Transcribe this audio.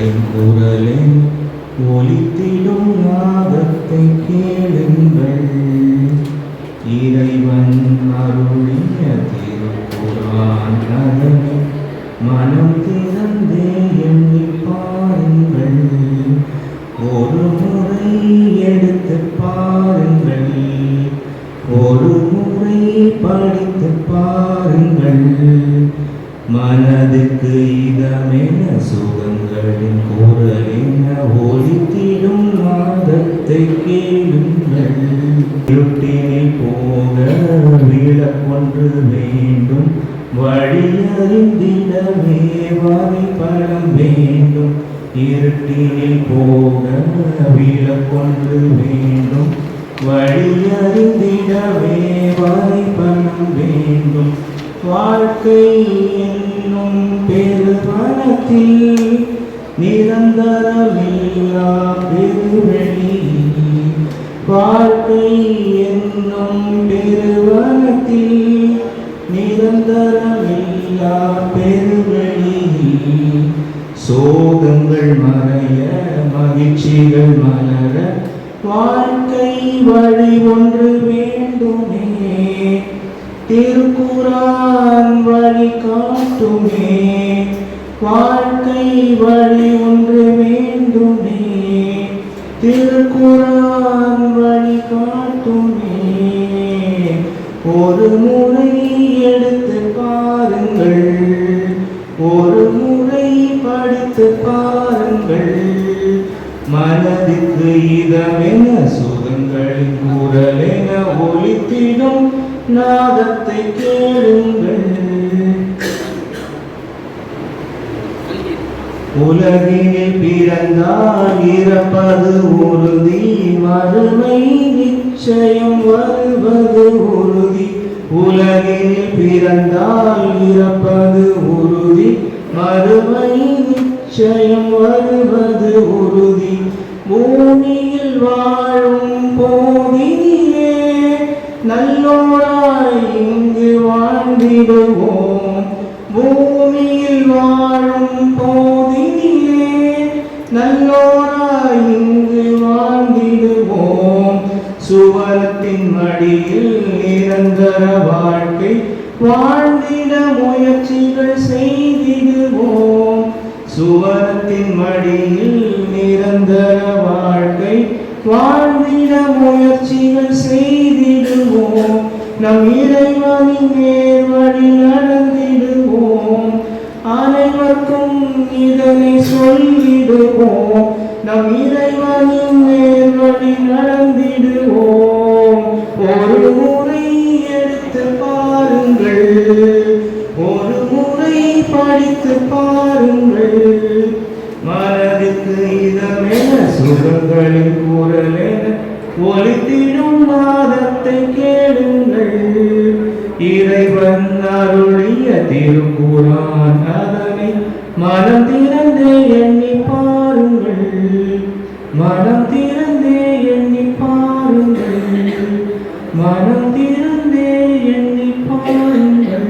சுகங்களின் குரலே ஒலித்திடும் நாதத்தை கேளுங்கள். இறை மனதுக்கு இதமென சுகங்களின் குரலென ஒழித்திடும் நாதத்தை கேளுங்கள். இருட்டினில் போக விளக்கொன்று வேண்டும். வழியறிந்திடவே வரைபடம் வேண்டும். இருட்டினில் போக விளக்கொன்று வேண்டும். வழியறிந்திடவே வரைபடம் வேண்டும். வாழ்க்கை என்னும் பெருமனத்தில் நிரந்தரமில்லா பெருவெளி. வாழ்க்கை என்னும் பெருவனத்தில் நிரந்தரமில்லா பெருவெளி. சோகங்கள் மறைய மகிழ்ச்சிகள் மலர வாழ்க்கை வழி ஒன்று வேண்டுமே. திருக்குறா திருக்குறான் வழி காட்டுமே. வாழ்க்கை வழி ஒன்று வேண்டுமே. திருக்குறான் வழி காட்டுமே. ஒரு முறை எடுத்து பாருங்கள். ஒரு முறை படித்து பாருங்கள். மனதுக்கு இதமென சொல்? சுகங்களின் குரலென ஒலித்திடும் நாதத்தை கேளுங்கள். உலகினில் பிறந்தால் இறப்பது உறுதி மறுமை நிச்சயம் வருவது உறுதி. உலகினில் பிறந்தால் இறப்பது உறுதி மறுமை நிச்சயம் வருவது உறுதி. பூமியில் வாழும் சுவரத்தின் மடியில் நிரந்தர வாழ்க்கை வாழ்ந்திட முயற்சிகள் செய்திடுவோம். சுவரத்தின் மடியில் நிரந்தர வாழ்க்கை வாழ்ந்திட முயற்சிகள் செய்திடுவோம். நம் இறைவனின் நேர்வழி நடந்திடுவோம். அனைவருக்கும் இதனை சொல்லிடுவோம். நம் இறை நினைத்து பாருங்கள். மனதிற்கு இதமென சுகங்களின் குரல் என ஒலித்திடும் நாதத்தை கேளுங்கள். இறைவன் அருளிய திருக்குறான் அதனை மனம் திறந்தே எண்ணி பாருங்கள். மனம் திறந்தே எண்ணி பாருங்கள். மனம் திறந்தே எண்ணி பாருங்கள்.